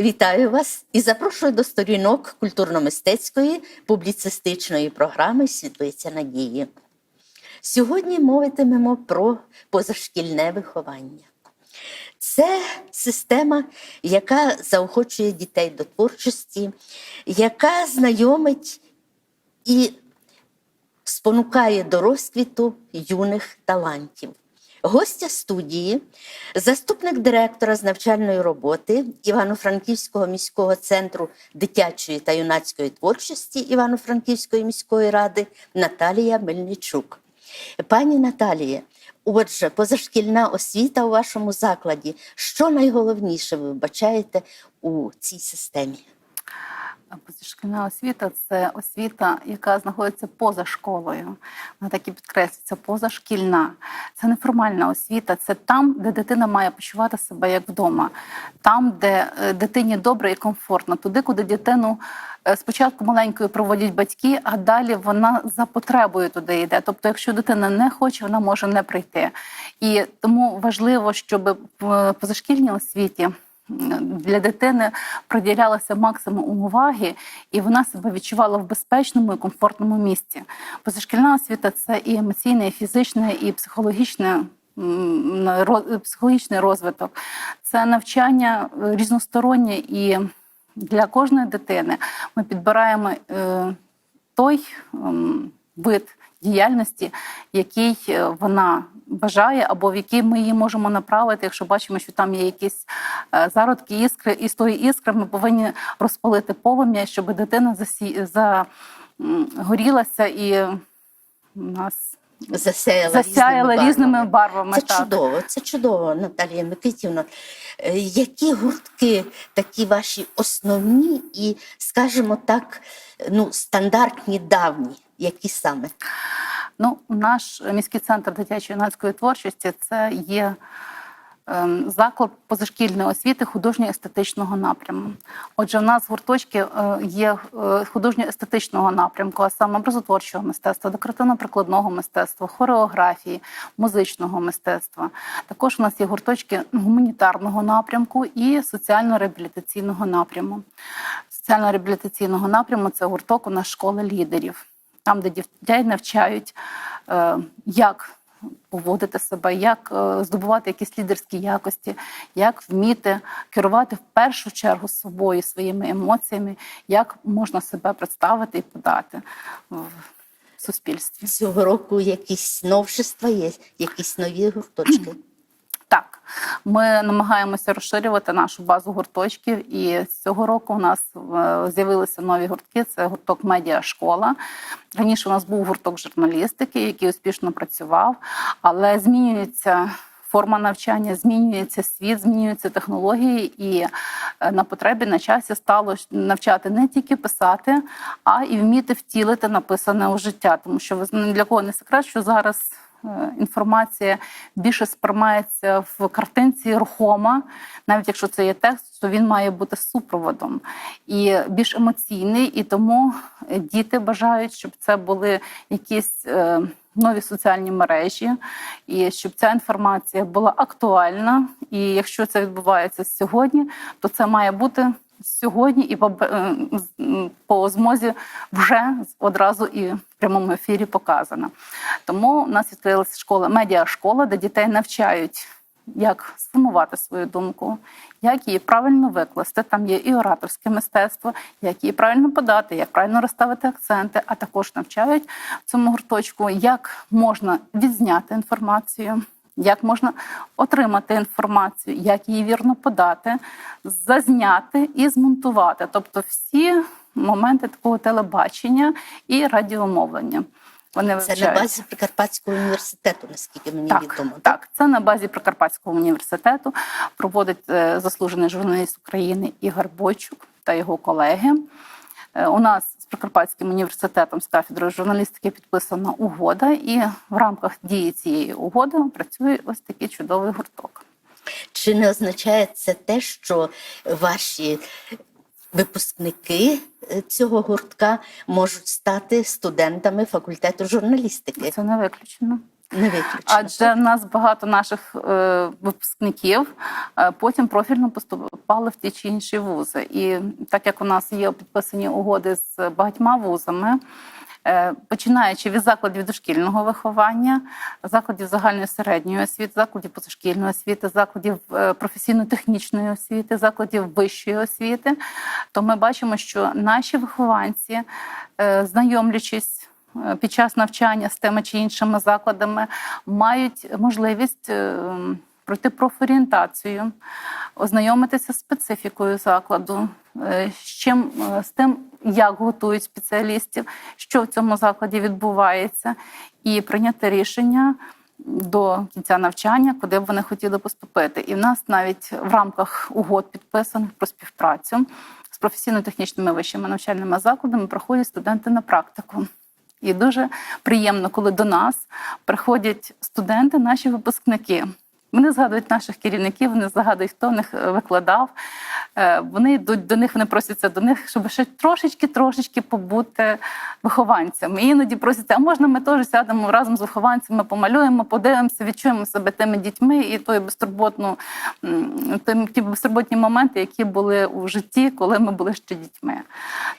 Вітаю вас і запрошую до сторінок культурно-мистецької публіцистичної програми Світлиця надії. Сьогодні мовитимемо про позашкільне виховання. Це система, яка заохочує дітей до творчості, яка знайомить і спонукає до розквіту юних талантів. Гостя студії, заступник директора з навчальної роботи Івано-Франківського міського центру дитячої та юнацької творчості Івано-Франківської міської ради Наталія Мельничук. Пані Наталіє, отже, позашкільна освіта у вашому закладі. Що найголовніше ви вбачаєте у цій системі? Позашкільна освіта це освіта, яка знаходиться поза школою. Вона так і підкреслюється позашкільна. Це неформальна освіта, це там, де дитина має почувати себе як вдома, там, де е, дитині добре і комфортно, туди, куди дитину е, спочатку маленькою проводять батьки, а далі вона за потребою туди йде. Тобто, якщо дитина не хоче, вона може не прийти. І тому важливо, щоб в позашкільній освіті для дитини приділялося максимум уваги, і вона себе відчувала в безпечному і комфортному місці. Позашкільна освіта це і емоційне, і фізичне, і психологічне. Психологічний розвиток, це навчання е, різностороннє і для кожної дитини ми підбираємо е, той ем, вид діяльності, який е, вона бажає, або в який ми її можемо направити, якщо бачимо, що там є якісь е, зародки іскри, і з тої іскри ми повинні розпалити полум'я, щоб дитина засі... загорілася і у нас Засяяла, засяяла різними різними барвами. Це так. чудово, це чудово, Наталія Микитівна. Е, Які гуртки такі ваші основні і, скажімо так, ну, стандартні давні, які саме? Ну, наш міський центр дитячої юнацької творчості це є заклад позашкільної освіти художньо-естетичного напряму. Отже, в нас гурточки е, є е, художньо-естетичного напрямку, а саме образотворчого мистецтва, декоративно-прикладного мистецтва, хореографії, музичного мистецтва. Також у нас є гурточки гуманітарного напрямку і соціально-реабілітаційного напряму. Соціально-реабілітаційного напряму це гурток у нас школи лідерів там, де дітей навчають, е, як поводити себе, як е, здобувати якісь лідерські якості, як вміти керувати в першу чергу собою, своїми емоціями, як можна себе представити і подати в суспільстві. Цього року якісь новшества є, якісь нові гурточки. Ми намагаємося розширювати нашу базу гурточків, і цього року у нас е, з'явилися нові гуртки. Це гурток медіашкола. Раніше у нас був гурток журналістики, який успішно працював, але змінюється. Форма навчання змінюється світ, змінюються технології, і е, на потребі на часі стало навчати не тільки писати, а і вміти втілити написане у життя. Тому що ви для кого не секрет, що зараз інформація більше сприймається в картинці рухома, навіть якщо це є текст, то він має бути супроводом і більш емоційний. І тому е, діти бажають, щоб це були якісь. е, Нові соціальні мережі, і щоб ця інформація була актуальна. І якщо це відбувається сьогодні, то це має бути сьогодні і по, е, по змозі вже одразу і в прямому ефірі показано. Тому у нас відкрилася школа, медіашкола, де дітей навчають. Як сформувати свою думку, як її правильно викласти. Там є і ораторське мистецтво, як її правильно подати, як правильно розставити акценти, а також навчають цьому гурточку, як можна відзняти інформацію, як можна отримати інформацію, як її вірно подати, зазняти і змонтувати. Тобто всі моменти такого телебачення і радіомовлення. Вони Це на базі Прикарпатського університету, наскільки мені Так, відомо. так, це на базі Прикарпатського університету проводить е, заслужений журналіст України Ігор Бойчук та його колеги. Е, У нас Прикарпатським університетом з кафедрою журналістики підписана угода, і в рамках дії цієї угоди працює ось такий чудовий гурток. Чи не означає це те, що ваші випускники е, цього гуртка можуть стати студентами факультету журналістики? Це не виключено. Не виключно. Адже нас багато наших е, випускників е, потім профільно поступали в ті чи інші вузи. І так як у нас є підписані угоди з багатьма вузами. е, Починаючи від закладів дошкільного виховання, закладів загальної середньої освіти, закладів позашкільної освіти, закладів е, професійно-технічної освіти, закладів вищої освіти, то ми бачимо, що наші вихованці, е, знайомлячись під час навчання з тими чи іншими закладами, мають можливість е, пройти профорієнтацію, ознайомитися з специфікою закладу, е, з чим е, з тим, як готують спеціалістів, що в цьому закладі відбувається, і прийняти рішення. До кінця навчання, куди б вони хотіли поступити, і в нас навіть в рамках угод підписаних про співпрацю з професійно-технічними вищими навчальними закладами проходять студенти на практику. І дуже приємно, коли до нас приходять студенти, наші випускники. Вони згадують наших керівників, вони згадують, хто в них е, викладав. Е, Вони йдуть до них, вони просяться до них, щоб ще трошечки-трошечки побути вихованцями. І іноді просяться, а можна ми теж сядемо разом з вихованцями, помалюємо, подивимося, відчуємо себе тими дітьми і той безтурботну, ті безтурботні моменти, які були у житті, коли ми були ще дітьми.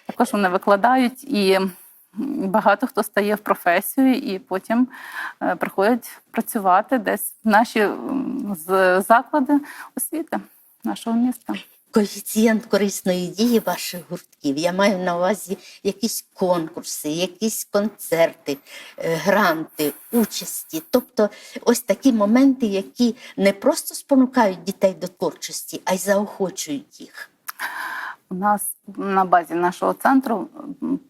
Також вони викладають і. Багато хто стає в професію і потім е, приходять працювати десь в наші заклади освіти нашого міста. Коефіцієнт корисної дії ваших гуртків. Я маю на увазі якісь конкурси, якісь концерти, е, гранти, участі. Тобто ось такі моменти, які не просто спонукають дітей до творчості, а й заохочують їх. У нас на базі нашого центру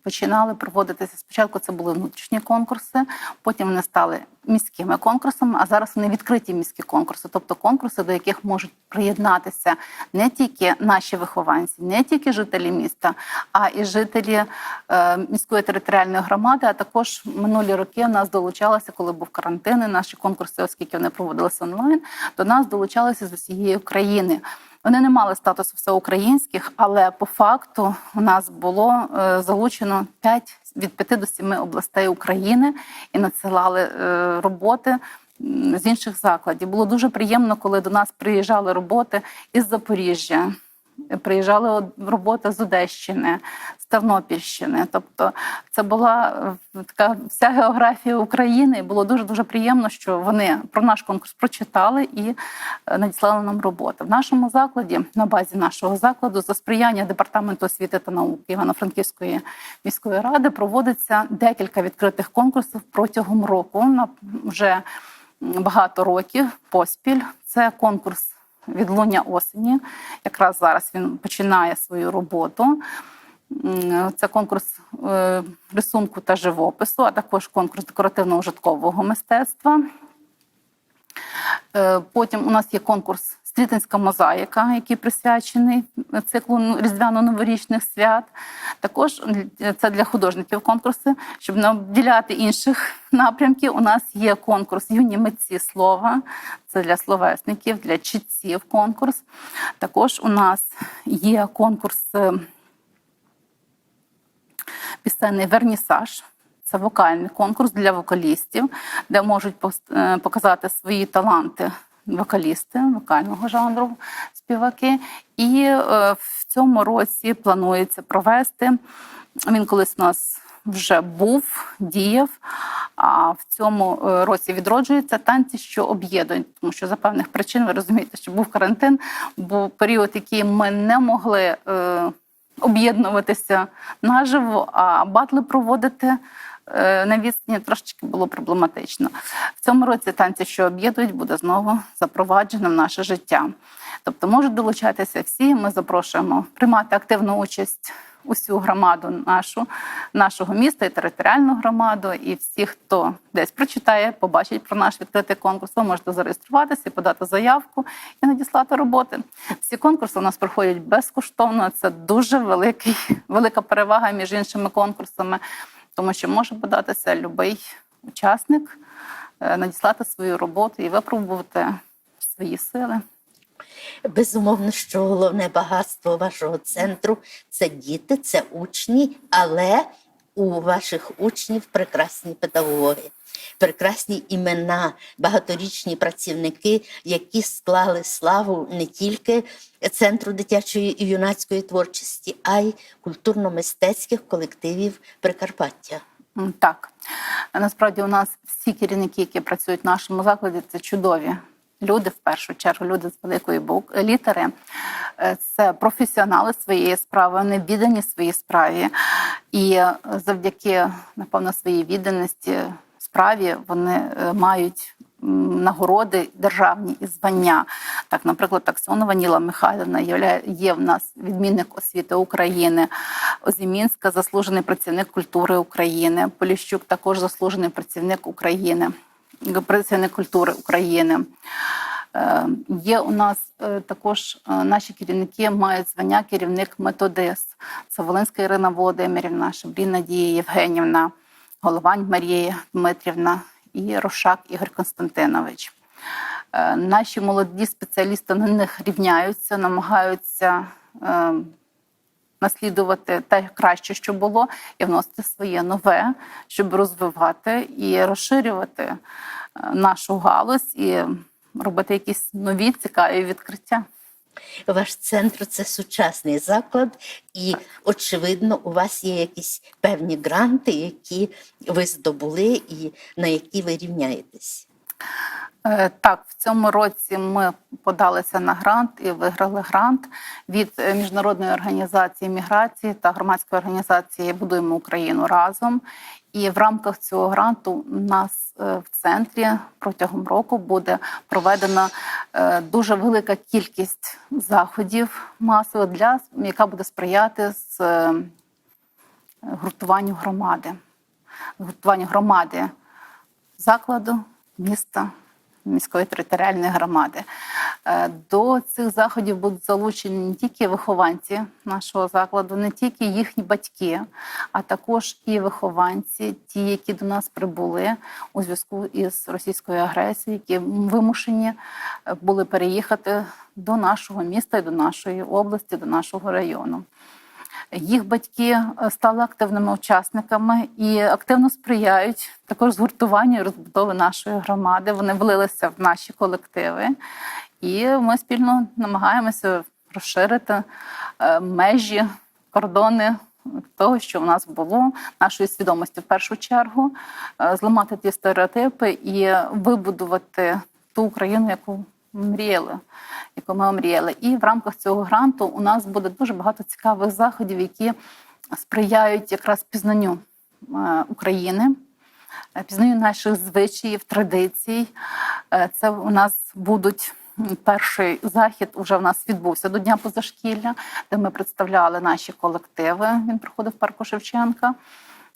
починали проводитися спочатку. Це були внутрішні конкурси, потім вони стали міськими конкурсами. А зараз вони відкриті міські конкурси, тобто конкурси, до яких можуть приєднатися не тільки наші вихованці, не тільки жителі міста, а і жителі е, міської територіальної громади. А також минулі роки в нас долучалися, коли був карантин, і наші конкурси, оскільки вони проводилися онлайн, до нас долучалися з усієї України. Вони не мали статусу всеукраїнських, але по факту у нас було е, залучено 5, від 5 до 7 областей України і надсилали е, роботи з інших закладів. Було дуже приємно, коли до нас приїжджали роботи із Запоріжжя. Приїжджали од- роботи з Одещини, з Тернопільщини. Тобто це була е, така вся географія України. І було дуже дуже приємно, що вони про наш конкурс прочитали і е, надіслали нам роботи. В нашому закладі, на базі нашого закладу, за сприяння департаменту освіти та науки Івано-Франківської міської ради проводиться декілька відкритих конкурсів протягом року. На вже багато років поспіль. Це конкурс відлуння осені. Якраз зараз він починає свою роботу. Це конкурс е, рисунку та живопису, а також конкурс декоративно-ужиткового мистецтва. Е, Потім у нас є конкурс Стрітинська мозаїка, який присвячений циклу різдвяно-новорічних свят. Також це для художників конкурси, щоб не обділяти інших напрямків. У нас є конкурс Юні митці слова. Це для словесників, для читців конкурс. Також у нас є конкурс е, пісенний вернісаж. Це вокальний конкурс для вокалістів, де можуть е, показати свої таланти вокалісти вокального жанру, співаки. І е, в цьому році планується провести. Він колись у нас вже був, діяв. А в цьому е, році відроджуються танці, що об'єднують, тому що за певних причин ви розумієте, що був карантин, був період, який ми не могли. Е, об'єднуватися наживо, а батли проводити на відстані трошечки було проблематично. В цьому році танці, що об'єднують, буде знову запроваджено в наше життя. Тобто можуть долучатися всі. Ми запрошуємо приймати активну участь усю громаду нашу, нашого міста і територіальну громаду, і всі, хто десь прочитає, побачить про наш відкритий конкурс, ви можете зареєструватися, подати заявку і надіслати роботи. Всі конкурси у нас проходять безкоштовно. Це дуже великий, велика перевага між іншими конкурсами, тому що може податися будь-який учасник, е, надіслати свою роботу і випробувати свої сили. Безумовно, що головне багатство вашого центру це діти, це учні, але у ваших учнів прекрасні педагоги, прекрасні імена, багаторічні працівники, які склали славу не тільки Центру дитячої і юнацької творчості, а й культурно-мистецьких колективів Прикарпаття. Так, насправді у нас всі керівники, які працюють в нашому закладі, це чудові люди, в першу чергу, люди з великої бук... літери. Е, Це професіонали своєї справи, вони віддані своїй справі. І е, завдяки, напевно, своїй відданості справі вони е, мають нагороди державні і звання. Так, наприклад, Таксонова Ніла Михайлівна є, є в нас відмінник освіти України, Озімінська заслужений працівник культури України, Поліщук також заслужений працівник України, працівник культури України. Е, Є у нас е, також е, наші керівники мають звання керівник методист. Це Волинська Ірина Володимирівна, Шабрін Надія Євгенівна, Головань Марія Дмитрівна і Рошак Ігор Константинович. Наші молоді спеціалісти на них рівняються, намагаються наслідувати те краще, що було, і вносити своє нове, щоб розвивати і розширювати е, нашу галузь і робити якісь нові цікаві відкриття. Ваш центр це сучасний заклад, і очевидно, у вас є якісь певні гранти, які ви здобули і на які ви рівняєтесь. Е, Так, в цьому році ми подалися на грант і виграли грант від е, міжнародної організації міграції та громадської організації Будуємо Україну разом. І в рамках цього гранту у нас е, в центрі протягом року буде проведена дуже велика кількість заходів масових для яка буде сприяти з гуртуванню громади, гуртуванню громади закладу, міста, міської територіальної громади. Е, До цих заходів будуть залучені не тільки вихованці нашого закладу, не тільки їхні батьки, а також і вихованці, ті, які до нас прибули у зв'язку із російською агресією, які вимушені е, були переїхати до нашого міста і до нашої області, до нашого району. Їх батьки е, стали активними учасниками і активно сприяють також згуртуванню і розбудови нашої громади. Вони влилися в наші колективи, і ми спільно намагаємося розширити е, межі, кордони того, що в нас було, нашої свідомості в першу чергу, е, зламати ті стереотипи і вибудувати ту Україну, яку мріяли, яку ми мріяли. І в рамках цього гранту у нас буде дуже багато цікавих заходів, які сприяють якраз пізнанню е, України, е, пізнанню наших звичаїв, традицій. Е, Це у нас будуть. Перший захід вже в нас відбувся до Дня позашкілля, де ми представляли наші колективи. Він проходив в парку Шевченка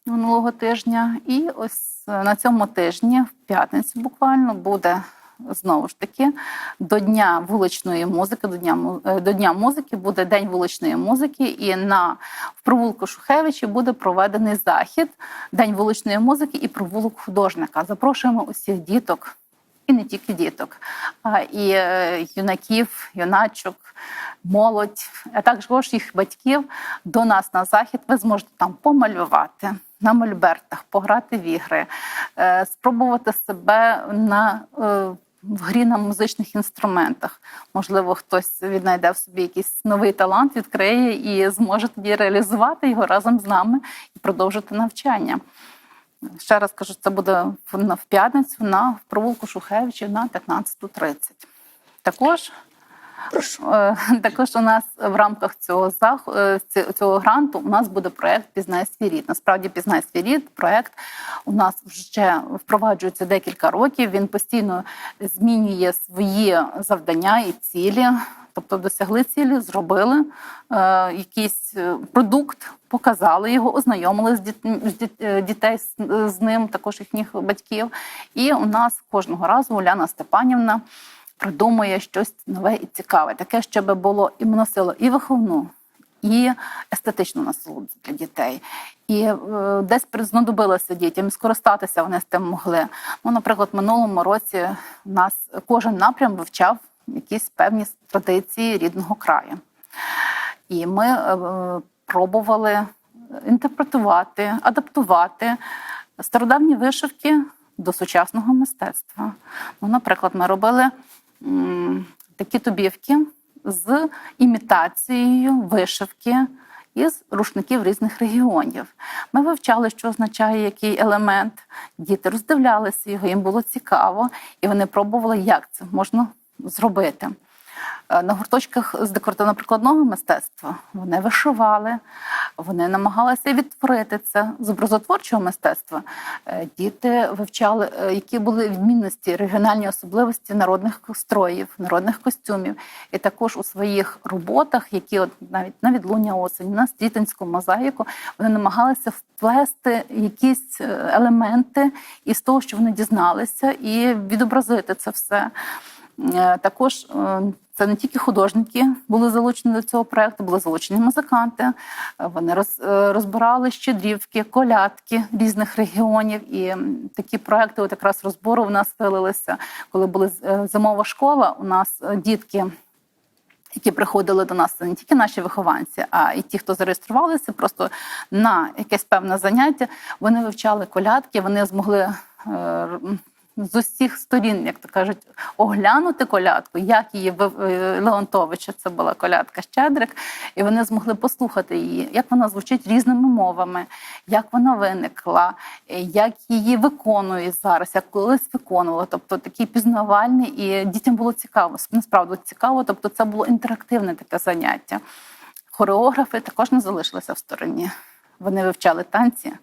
минулого тижня. І ось на цьому тижні, в п'ятницю, буквально буде знову ж таки до дня вуличної музики, до дня е, до дня музики буде день вуличної музики, і на в провулку Шухевичі буде проведений захід День вуличної музики і провулок художника. Запрошуємо усіх діток. І не тільки діток, а і е, юнаків, юначок, молодь, а також їх батьків до нас на захід. Ви зможете там помалювати на мольбертах, пограти в ігри, е, спробувати себе на в грі на музичних інструментах. Можливо, хтось віднайде в собі якийсь новий талант, відкриє і зможе тоді реалізувати його разом з нами і продовжити навчання. Ще раз кажу, це буде в, п'ятницю на провулку Шухевичів на 15.30. Також Також у нас в рамках цього е, цього гранту у нас буде проект Пізнай свій рід. Насправді пізнай свій рід. Проект у нас вже впроваджується декілька років. Він постійно змінює свої завдання і цілі. Тобто досягли цілі, зробили е, якийсь е, продукт, показали його, ознайомили з, діт... з діт- е, дітей з ним, також їхніх батьків. І у нас кожного разу Уляна Степанівна придумує щось нове і цікаве, таке, щоб було і носило і виховну, і естетичну насолоду для дітей. І е, десь знадобилося дітям, скористатися вони з тим могли. Ну, наприклад, минулому році у нас кожен напрям вивчав якісь певні традиції рідного краю. І ми е, пробували інтерпретувати, адаптувати стародавні вишивки до сучасного мистецтва. Ну, наприклад, ми робили такі тобівки з імітацією вишивки із рушників різних регіонів. Ми вивчали, що означає який елемент. Діти роздивлялися його, їм було цікаво, і вони пробували, як це можна зробити. Е, На гурточках з декоративно-прикладного мистецтва вони вишивали, вони намагалися відтворити це з образотворчого мистецтва. Е, Діти вивчали, е, які були відмінності, регіональні особливості народних строїв, народних костюмів. І також у своїх роботах, які от навіть на відлуння осені, на стрітинську мозаїку, вони намагалися вплести якісь елементи із того, що вони дізналися, і відобразити це все. Також е, це не тільки художники були залучені до цього проекту, були залучені музиканти. Вони роз, е, розбирали щедрівки, колядки різних регіонів. І такі проекти, от якраз розбору, в нас вилилися, коли була е, зимова школа. У нас е, дітки. Які приходили до нас, це не тільки наші вихованці, а і ті, хто зареєструвалися, просто на якесь певне заняття. Вони вивчали колядки, вони змогли з усіх сторін, як то кажуть, оглянути колядку, як її е, Леонтовича, це була колядка Щедрик, і вони змогли послухати її, як вона звучить різними мовами, як вона виникла, е, як її виконують зараз, як колись виконувала. Тобто такий пізнавальний, і дітям було цікаво. Насправді цікаво, тобто це було інтерактивне таке заняття. Хореографи також не залишилися в стороні. Вони вивчали танці,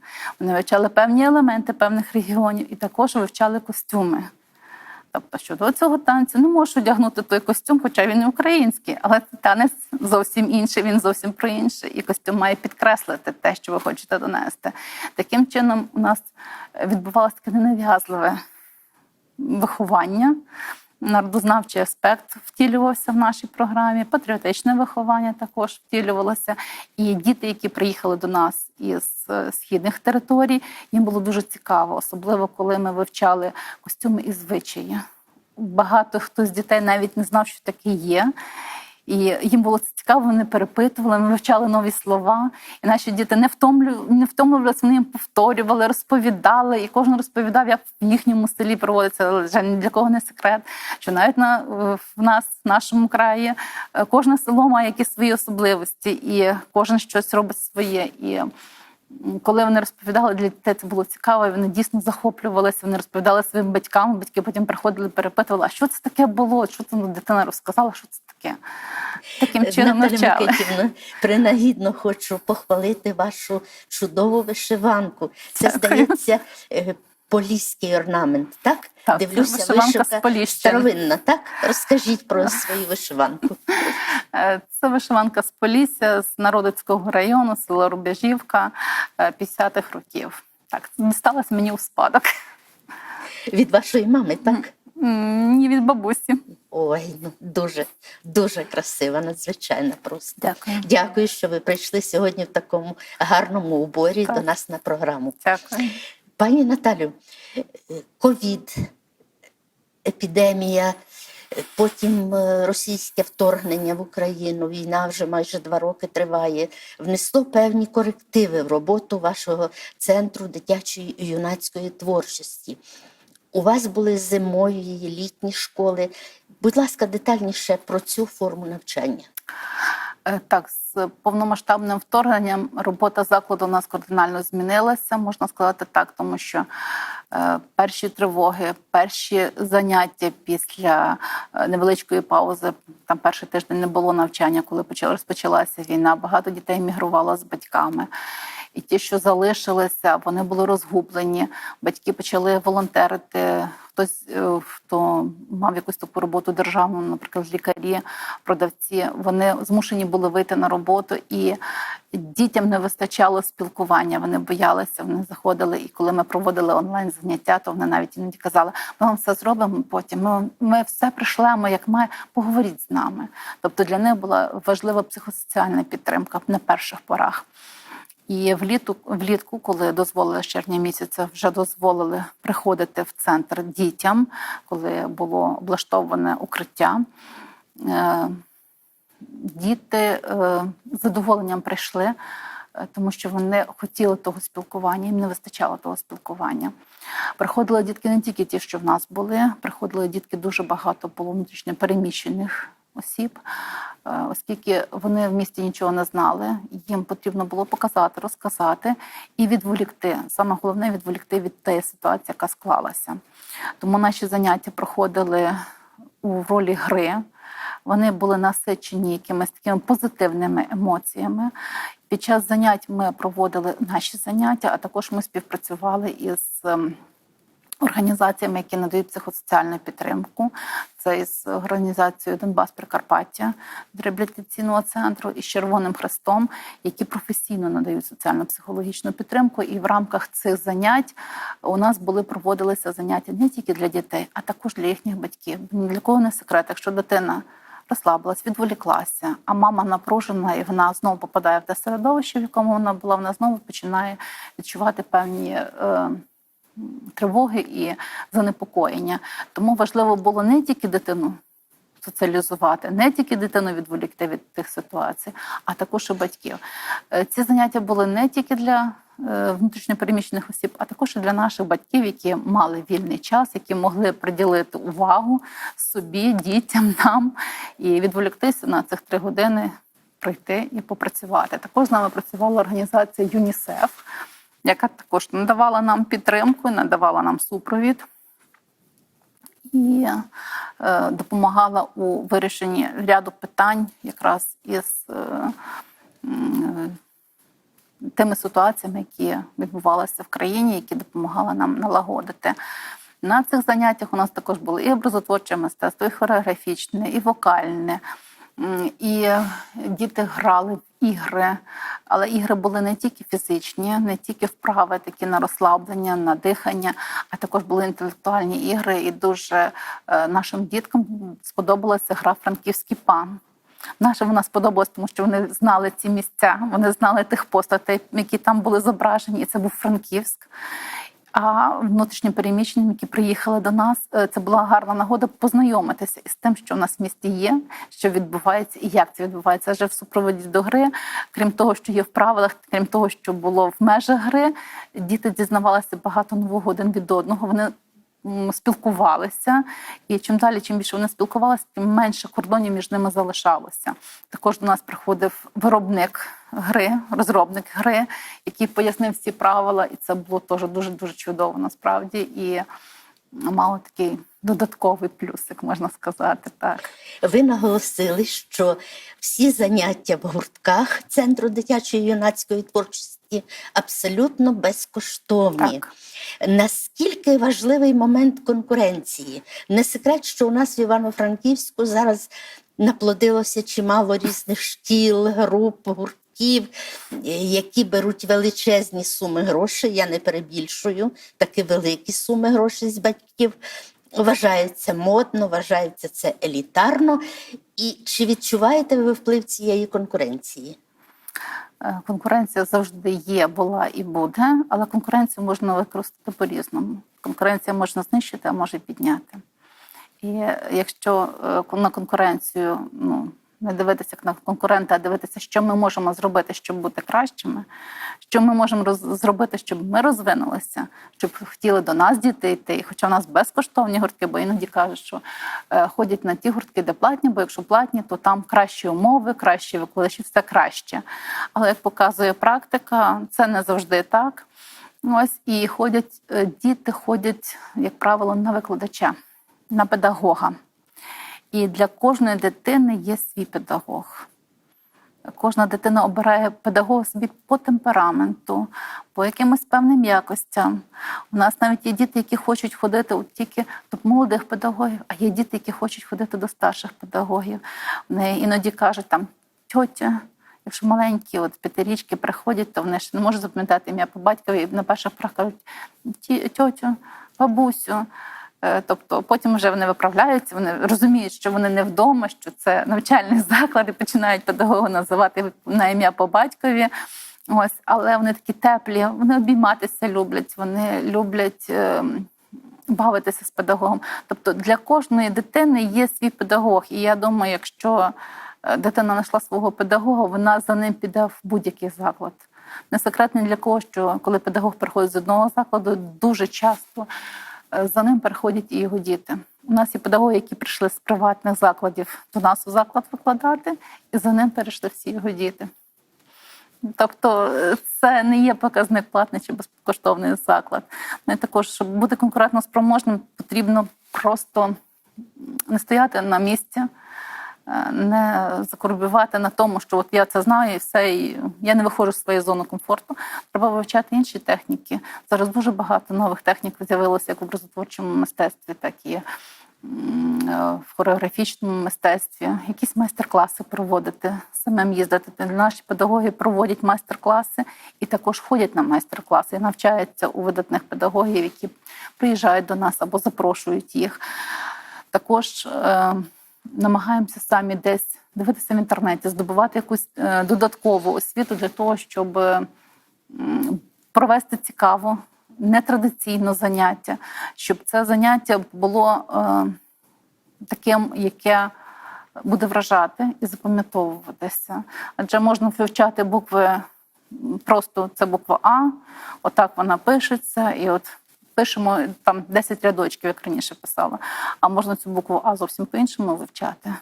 вони вивчали певні елементи певних регіонів і також вивчали костюми. Тобто, що до цього танцю не можеш одягнути той костюм, хоча він український, але танець зовсім інший, він зовсім про інше. І костюм має підкреслити те, що ви хочете донести. Таким чином, у нас відбувалося таке ненав'язливе виховання. Народознавчий аспект втілювався в нашій програмі, патріотичне виховання також втілювалося. І діти, які приїхали до нас із е, східних територій, їм було дуже цікаво, особливо коли ми вивчали костюми і звичаї. Багато хто з дітей навіть не знав, що таке є. І їм було це цікаво, вони перепитували, ми вивчали нові слова. І наші діти не втомлю, не втомлювалися, вони їм повторювали, розповідали. І кожен розповідав, як в їхньому селі проводиться, але вже ні для кого не секрет. Що навіть на в нас, в нашому краї, е, кожне село має якісь свої особливості, і кожен щось робить своє. І коли вони розповідали, для дітей це було цікаво, і вони дійсно захоплювалися. Вони розповідали своїм батькам. Батьки потім приходили, перепитували, а що це таке було? Що це дитина розказала? Що це таке? Таким чином Наталя. Микитівна, принагідно хочу похвалити вашу чудову вишиванку. Це, Дякую. здається, е, поліський орнамент, так? Так, Дивлюся, вишиванка вишивка старовинна, так? Розкажіть про свою вишиванку. Е, Це вишиванка з Полісся, з Народицького району, село Рубежівка е, 50-х років. Так, дісталась мені у спадок. Від вашої мами, так? Ні, від бабусі. Ой, ну дуже, дуже красива, надзвичайно просто. Дякую. Дякую, що ви прийшли сьогодні в такому гарному уборі Так. до нас на програму. Дякую. Пані Наталю, е, ковід, епідемія, е, потім е, російське вторгнення в Україну, війна вже майже два роки триває, внесло певні корективи в роботу вашого центру дитячої і юнацької творчості. У вас були зимові літні школи. Будь ласка, детальніше про цю форму навчання. Е, Так, з повномасштабним вторгненням робота закладу у нас кардинально змінилася, можна сказати так, тому що е, перші тривоги, перші заняття після е, невеличкої паузи, там перший тиждень не було навчання, коли почала розпочалася війна. Багато дітей мігрувало з батьками. І ті, що залишилися, вони були розгублені. Батьки почали волонтерити. Хтось, е, хто мав якусь таку роботу державну, наприклад, лікарі, продавці, вони змушені були вийти на роботу, і дітям не вистачало спілкування. Вони боялися, вони заходили. І коли ми проводили онлайн заняття, то вони навіть іноді казали: ми вам все зробимо потім. Ми, ми все пришлемо, як має, поговоріть з нами. Тобто для них була важлива психосоціальна підтримка на перших порах. І влітку, влітку, коли дозволили з червня місяця, вже дозволили приходити в центр дітям, коли було облаштоване укриття. Е, Діти е, з задоволенням прийшли. е, тому що вони хотіли того спілкування, їм не вистачало того спілкування. Приходили дітки не тільки ті, що в нас були, приходили дітки дуже багато було внутрішньо переміщених осіб, е, оскільки вони в місті нічого не знали, їм потрібно було показати, розказати і відволікти. Саме головне відволікти від тієї ситуації, яка склалася. Тому наші заняття проходили у ролі гри. Вони були насичені якимись такими позитивними емоціями. Під час занять ми проводили наші заняття, а також ми співпрацювали із ем, організаціями, які надають психосоціальну підтримку. Це із організацією Донбас Прикарпаття реабілітаційного центру і з Червоним Хрестом, які професійно надають соціально-психологічну підтримку. І в рамках цих занять у нас були проводилися заняття не тільки для дітей, а також для їхніх батьків. Ні для кого не секрет, якщо дитина розслабилась, відволіклася, а мама напружена, і вона знову попадає в те середовище, в якому вона була, вона знову починає відчувати певні. Е, Тривоги і занепокоєння. Тому важливо було не тільки дитину соціалізувати, не тільки дитину відволікти від тих ситуацій, а також і батьків. Е, Ці заняття були не тільки для е, внутрішньопереміщених осіб, а також і для наших батьків, які мали вільний час, які могли приділити увагу собі, дітям, нам і відволіктися на цих три години, прийти і попрацювати. Також з нами працювала організація ЮНІСЕФ, яка також надавала нам підтримку, надавала нам супровід і е, допомагала у вирішенні ряду питань якраз із е, м, тими ситуаціями, які відбувалися в країні, які допомагали нам налагодити. На цих заняттях у нас також було і образотворче мистецтво, і хореографічне, і вокальне. І діти грали в ігри, але ігри були не тільки фізичні, не тільки вправи такі на розслаблення, на дихання, а також були інтелектуальні ігри. І дуже е, нашим діткам сподобалася гра Франківський пан. Наша вона сподобалась, тому що вони знали ці місця, вони знали тих постатей, які там були зображені, і це був Франківськ. А внутрішнім переміщенням, які приїхали до нас, е, це була гарна нагода познайомитися із тим, що в нас в місті є, що відбувається і як це відбувається. Вже в супроводі до гри, крім того, що є в правилах, крім того, що було в межах гри, діти дізнавалися багато нового один від одного. Вони спілкувалися, і чим далі, чим більше вони спілкувалися, тим менше кордонів між ними залишалося. Також до нас приходив виробник гри, розробник гри, який пояснив всі правила, і це було теж дуже дуже чудово насправді і мало такий додатковий плюсик, можна сказати. Так. Ви наголосили, що всі заняття в гуртках Центру дитячої юнацької творчості абсолютно безкоштовні. Так. Наскільки важливий момент конкуренції? Не секрет, що у нас в Івано-Франківську зараз наплодилося чимало різних шкіл, груп, гуртків, е, які беруть величезні суми грошей. Я не перебільшую такі великі суми грошей з батьків. Вважається модно, вважається це елітарно. І чи відчуваєте ви вплив цієї конкуренції? Е, Конкуренція завжди є, була і буде, але конкуренцію можна використати по-різному. Конкуренція можна знищити, а може підняти. І якщо е, на конкуренцію ну, не дивитися на конкурента, а дивитися, що ми можемо зробити, щоб бути кращими, що ми можемо роз- зробити, щоб ми розвинулися, щоб хотіли до нас діти йти. Хоча у нас безкоштовні гуртки, бо іноді кажуть, що е, ходять на ті гуртки, де платні, бо якщо платні, то там кращі умови, кращі викладачі, все краще. Але як показує практика, це не завжди так. Ось і ходять е, діти, ходять, як правило, на викладача, на педагога. І для кожної дитини є свій педагог. Кожна дитина обирає педагога собі по темпераменту, по якимось певним якостям. У нас навіть є діти, які хочуть ходити от тільки до молодих педагогів, а є діти, які хочуть ходити до старших педагогів. Вони іноді кажуть там тьотя. Якщо маленькі, от п'ятирічки приходять, то вони ж не можуть запам'ятати ім'я по батькові, і на перших порах кажуть тьотю, бабусю. Е, Тобто потім вже вони виправляються, вони розуміють, що вони не вдома, що це навчальний заклад, і починають педагога називати на ім'я по батькові. Ось, але вони такі теплі, вони обійматися люблять, вони люблять ем, бавитися з педагогом. Тобто для кожної дитини є свій педагог. І я думаю, якщо е, дитина знайшла свого педагога, вона за ним піде в будь-який заклад. Не секрет ні для кого, що коли педагог приходить з одного закладу, дуже часто е, за ним переходять і його діти. У нас є педагоги, які прийшли з приватних закладів до нас у заклад викладати, і за ним перейшли всі його діти. Тобто е, це не є показник платний чи безкоштовний заклад. І також, щоб бути конкурентно спроможним, потрібно просто не стояти на місці, е, не закорбувати на тому, що от я це знаю і все, і я не виходжу з своєї зони комфорту. Треба вивчати інші техніки. Зараз дуже багато нових технік з'явилося як в образотворчому мистецтві, так і е, в хореографічному мистецтві, якісь майстер-класи проводити, самим їздити. Наші педагоги проводять майстер-класи і також ходять на майстер-класи і навчаються у видатних педагогів, які приїжджають до нас або запрошують їх. Також е, намагаємося самі десь дивитися в інтернеті, здобувати якусь е, додаткову освіту для того, щоб е, провести цікаво, нетрадиційне заняття, щоб це заняття було е, таким, яке буде вражати і запам'ятовуватися. Адже можна вивчати букви просто це буква А, отак вона пишеться, і от пишемо там 10 рядочків, як раніше писала. А можна цю букву А зовсім по-іншому вивчати.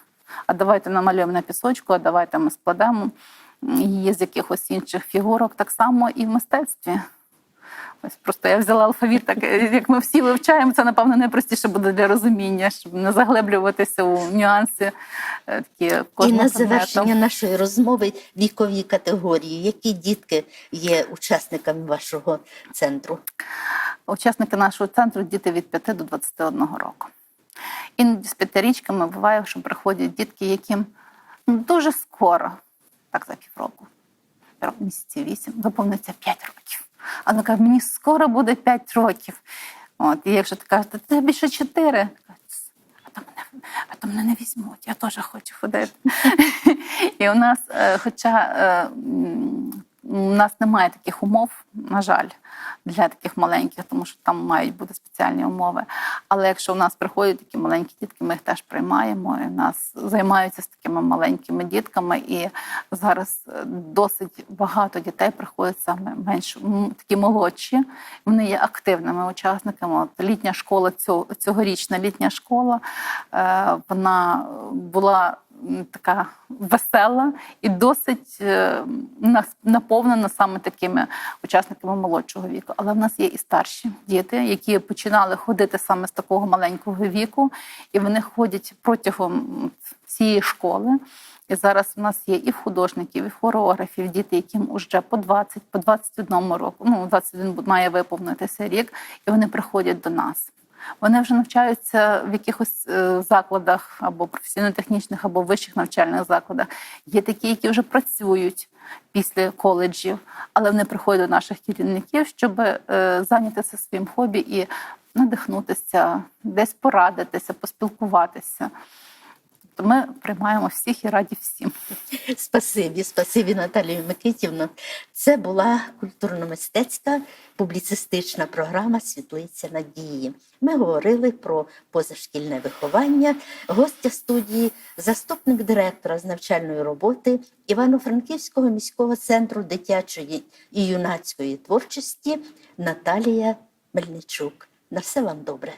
А давайте намалюємо на пісочку, а давайте ми складемо її з якихось інших фігурок, так само і в мистецтві. Ось просто я взяла алфавіт, так як ми всі вивчаємо, це напевно найпростіше буде для розуміння, щоб не заглиблюватися у нюанси е, такі І на завершення нашої розмови вікові категорії. Які дітки є учасниками вашого центру? Учасники нашого центру діти від 5 до 21 року. Іноді з п'ятирічками буває, що приходять дітки, яким ну, дуже скоро, так за півроку, місяці вісім, виповниться 5 років. А вона каже, мені скоро буде 5 років. От, і якщо ти кажеш, то тобі більше 4, а то мене, не візьмуть, я теж хочу ходити. І у нас, е, хоча е, у нас немає таких умов, на жаль, для таких маленьких, тому що там мають бути спеціальні умови. Але якщо у нас приходять такі маленькі дітки, ми їх теж приймаємо. І у нас займаються з такими маленькими дітками. І зараз е, досить багато дітей приходять саме менш такі молодші. Вони є активними учасниками. От літня школа цього цьогорічна літня школа, е, вона була така весела і досить е, наповнена саме такими учасниками молодшого віку. Але в нас є і старші діти, які починали ходити саме з такого маленького віку, і вони ходять протягом м, всієї школи. І зараз у нас є і художників, і хореографів діти, яким уже по 20, по 21 року, ну 21 має виповнитися рік, і вони приходять до нас. Вони вже навчаються в якихось е, закладах або професійно-технічних, або вищих навчальних закладах. Є такі, які вже працюють після коледжів, але вони приходять до наших керівників, щоб е, зайнятися своїм хобі і надихнутися, десь порадитися, поспілкуватися. Тобто ми приймаємо всіх і раді всім. Спасибі, спасибі, Наталію Микитівна. Це була культурно-мистецька публіцистична програма Світлиця надії. Ми говорили про позашкільне виховання. Гостя студії, заступник директора з навчальної роботи Івано-Франківського міського центру дитячої і юнацької творчості Наталія Мельничук. На все вам добре.